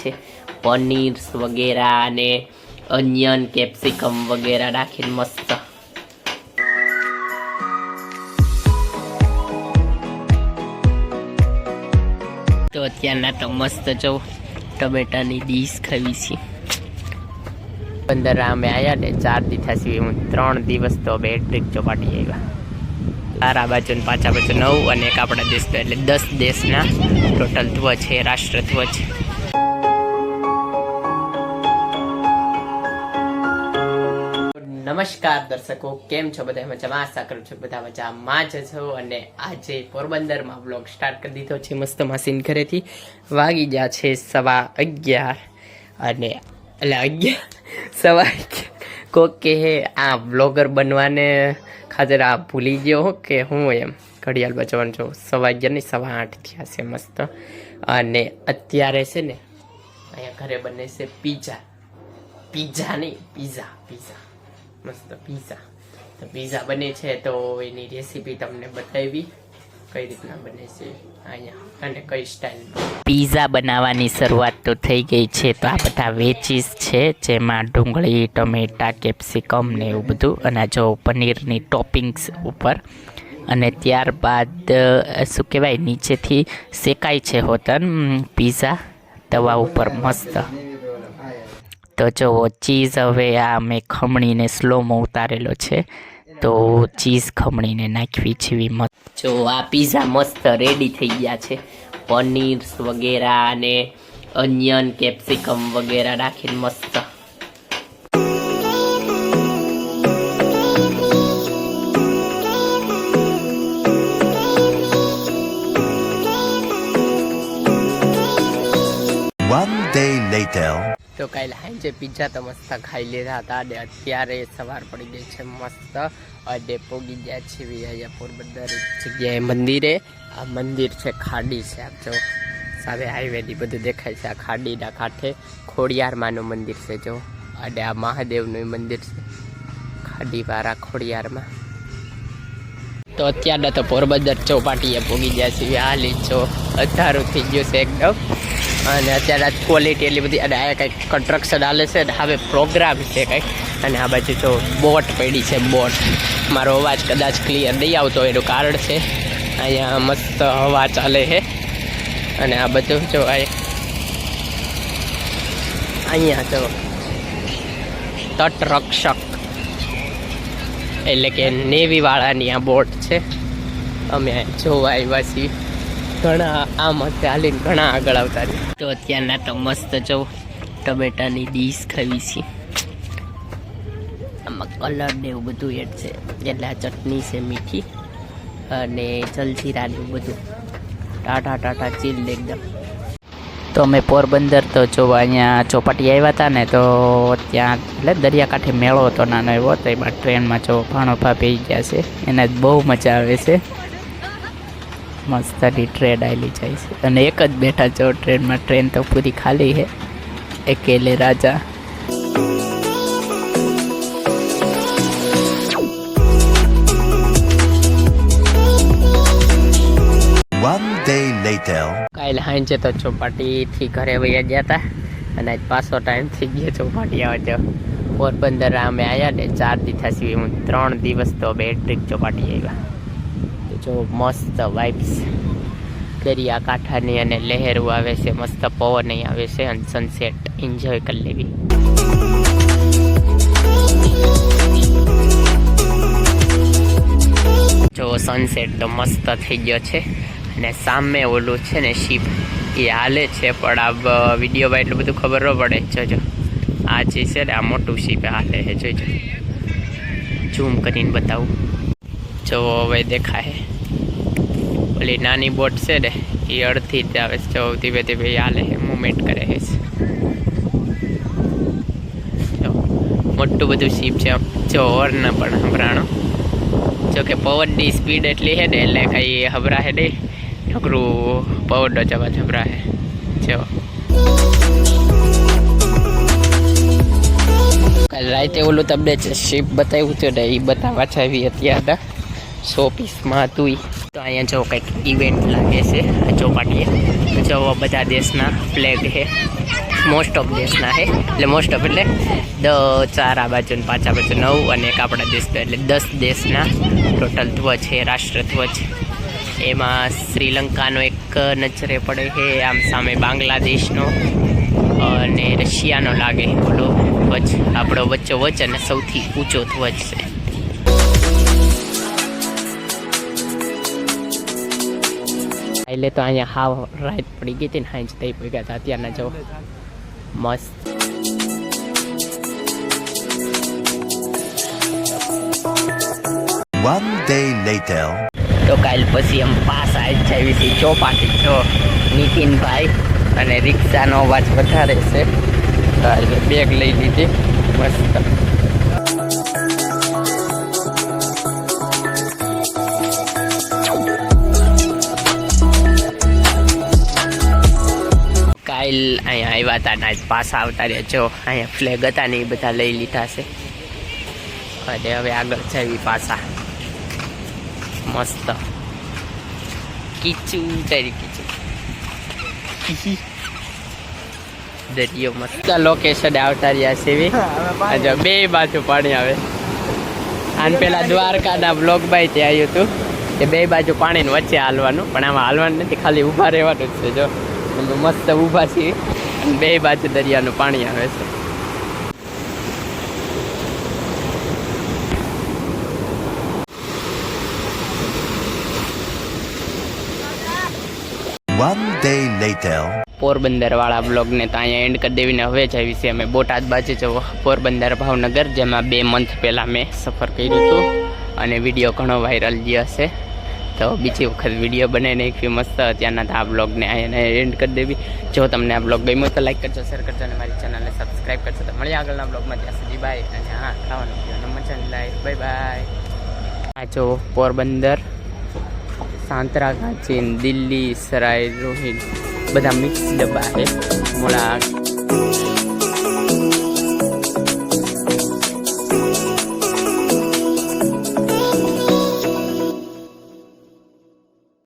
છે. પનીર વગેરે અને અનિયન કેપ્સિકમ વગેરે રાખીને મસ્ત. તો અત્યારના તો મસ્ત જો ટમેટાની ડીશ ખાવી છે. પંદર અમે આવ્યા ને ચાર દિવસ હું ત્રણ દિવસ તો બે ટ્રીક ચોપાટી આવ્યા તારા બાજુ પાછા બાજુ નવ અને એક આપણા દેશ એટલે દસ દેશના ટોટલ ધ્વજ છે રાષ્ટ્ર ધ્વજ નમસ્કાર દર્શકો, કેમ છો બધા? મજામાં? આશા કરું છું બધા મજામાં જ છો. અને આજે પોરબંદરમાં બ્લોગ સ્ટાર્ટ કરી દીધો છે મસ્ત માસીન ઘરેથી. વાગી ગયા છે સવા અગિયાર. અને એટલે અગિયાર? સવા કોક કે આ બ્લોગર બનવાને ખાતર આ ભૂલી ગયો કે હું એમ ઘડિયાળ બચવાનું છું. સવા અગિયાર નહીં, સવા આઠ થયા છે મસ્ત. અને અત્યારે છે ને, અહીંયા ઘરે બને છે પીઝા પીઝા નહીં પીઝા પીઝા મસ્ત પીઝા તો પીઝા બને છે તો એની રેસીપી તમને બતાવી. કઈ રીતના બને છે અહીંયા અને કઈ સ્ટાઇલ પીઝા બનાવવાની શરૂઆત તો થઈ ગઈ છે તો આ બધા વેચીસ છે, જેમાં ડુંગળી, ટમેટા, કેપ્સિકમ ને એવું બધું અને જો પનીરની ટોપિંગ્સ ઉપર. અને ત્યારબાદ શું કહેવાય, નીચેથી શેકાય છે હોતન પીઝા તવા ઉપર મસ્ત. તો જુઓ ચીઝ હવે આ મેં ખમણીને સ્લોમાં ઉતારેલો છે, તો ચીઝ ખમણીને નાખવી જેવી મસ્ત. જો આ પીઝા મસ્ત રેડી થઈ ગયા છે. પનીર વગેરે અને અનિયન કેપ્સિકમ વગેરે નાખીને મસ્ત. One day later. તો કાલે સાંજે પીઝા તો મસ્ત ખાઈ લીધા હતા. અને અત્યારે સવાર પડી ગઈ છે મસ્ત. અને પોગી ગયા છે અહીંયા પોરબંદર જગ્યાએ મંદિરે. આ મંદિર છે ખાડી છે આપ જો. સામે હાઈવેની બધું દેખાય છે આ ખાડીના કાંઠે. ખોડિયારમાંનું મંદિર છે જો. અને આ મહાદેવનું મંદિર છે. ખાડીવાળા ખોડિયારમાં. તો અત્યારના તો પોરબંદર ચોપાટીએ પોગી ગયા છે હાલી જો. અંધારું થઈ ગયું છે એકદમ. અને અત્યારે આ ક્વોલિટી એટલી બધી અને આ કંઈક કન્સ્ટ્રક્શન હાલે છે અને હવે પ્રોગ્રામ છે કંઈક. અને આ બાજુ જો બોટ પડી છે બોટ મારો અવાજ કદાચ ક્લિયર નહીં આવતો એનું કારણ છે. અહીંયા મસ્ત હવા ચાલે છે. અને આ બધું જો અહીંયા જો તટરક્ષક. એટલે કે નેવીવાળાની આ બોટ છે. અમે જોવા આવ્યા છીએ. ઘણા, આમ ચાલીને ઘણા આગળ આવતા રહ્યા. તો અત્યારના તો મસ્ત જો, ટમેટાની ડીશ ખાવી છે. આમાં કલર ને એવું બધું એડ છે. એટલે આ ચટણી છે મીઠી અને જલજીરા ને એવું બધું. ટાટા ટાટા ચીલ એકદમ. તો અમે પોરબંદર તો જો અહીંયા ચોપાટી આવ્યા હતા ને, તો ત્યાં એટલે દરિયાકાંઠે મેળો હતો, નાનો એવો, તો એમાં ટ્રેનમાં જો ભાણોભા પી ગયા છે. એને બહુ મજા આવે છે. મસ્તની ટ્રેન આવેલી જાય છે. અને એક જ બેઠા છો ટ્રેનમાં ટ્રેન તો પૂરી ખાલી છે. એકેલે રાજા. One day later. કાલે સાંજે તો ચોપાટીથી ઘરે વયા ગયા હતા અને આજ પાછો ટાઈમ થઈ ગયો ચોપાટી આવે તો પોરબંદર અમે આવ્યા ને ચાર દિવસ હું ત્રણ દિવસ તો બે ટ્રીપ ચોપાટી આવ્યા. જો મસ્ત વાઇબ્સ દરિયા કાંઠાની અને લહેરું આવે છે, મસ્ત પવન આવે છે અને સનસેટ એન્જોય કરી લેવી. જો સનસેટ તો મસ્ત થઈ ગયો છે અને સામે ઓલું છે ને શીપ, એ હાલે છે, પણ આ વિડીયોમાં એટલું બધું ખબર ન પડે. જોજો. આ જે છે ને, આ મોટું શીપ હાલે છે, જોજો. ઝૂમ કરીને બતાવું. જો હવે દેખાય. ઓલી નાની બોટ છે ને, એ અડધી જ આવે છે ધીમે ધીમે હાલે છે, મુવમેન્ટ કરે છે. મોટું બધું શીપ છે જો હોર્ન પણ હભરાણો જો કે પવનની સ્પીડ એટલી છે ને, એટલે કઈ હભરા છે નહીં નકરું પવનનો જવા જબરા છે જો. કાલ રાતે ઓલું તમને શીપ બતાવ્યું હતું ને એ બતાવવા એવી અત્યારના. સો પીસમાં હતું. તો અહીંયા જો કંઈક ઇવેન્ટ લાગે છે ચોપાટીએ. જો બધા દેશના ફ્લેગ છે. મોસ્ટ ઓફ દેશના છે. એટલે મોસ્ટ ઓફ એટલે દ ચાર આ બાજુ આ બાજુ નવ અને એક આપણા દેશ એટલે દસ દેશના ટોટલ ધ્વજ છે, રાષ્ટ્ર ધ્વજ. એમાં શ્રીલંકાનો એક નજરે પડે છે, આમ સામે બાંગ્લાદેશનો અને રશિયાનો લાગે ઓલો ધ્વજ, આપણો વચ્ચો વચ અને સૌથી ઊંચો ધ્વજ છે. એટલે તો અહીંયા હાવ રાત પડી ગઈ હતી ને હાંજ થઈ ગયા હતા અત્યારના જો મસ્ત. One day later. તો કાલ પછી એમ પાસ આવી જાય છે ચોપાટી જો નીતિનભાઈ અને રિક્ષાનો અવાજ વધારે છે. તો બેગ લઈ લીધી. મસ્ત. આવ્યા ને પાછા આવતા રહ્યા જો અહીંયા ફ્લેગ હતા ને એ બધા લઈ લીધા છે. અને હવે આગળ જવી પાછા મસ્ત. કીચું તારી કીચું. દરિયો મસ્ત. લોકેશન આવતા રહ્યા છે એવી. બે બાજુ પાણી આવે. અને પેલા દ્વારકાના બ્લોક બાય ત્યાં આવ્યું હતું કે બે બાજુ પાણીની વચ્ચે હાલવાનું. પણ આમાં હાલવાનું નથી, ખાલી ઊભા રહેવાનું જ છે, જો. મસ્ત ઊભા છીએ. બે બાજુ દરિયાનું પાણી આવે છે. One day later. પોરબંદર વાળા બ્લોગને તો અહીંયા એન્ડ કરી દેવીને હવે જ આવી છે અમે. બોટાદ બાજુ જવો પોરબંદર ભાવનગર જેમાં બે મંથ પહેલાં મેં સફર કર્યું હતું. અને વીડિયો ઘણો વાયરલ ગયો હશે. તો બીજી વખત વીડિયો બનાવી નાખ્યું મસ્ત ત્યાંના તો આ બ્લોગને એને એન્ડ કરી દેવી. જો તમને આ બ્લોગ ગમ્યો તો લાઈક કરજો શેર કરજો અને મારી ચેનલને સબસ્ક્રાઈબ કરજો. તો મળીએ આગળના બ્લોગમાં ત્યાં સુધી બાય અને હા, ખાવાનું પીવાનું મજા લાઈક બાય બાય આ જો પોરબંદર, સાંતરાગાછી, દિલ્હી સરાય રોહિત બધા મિક્સ ડબ્બા છે. મોડા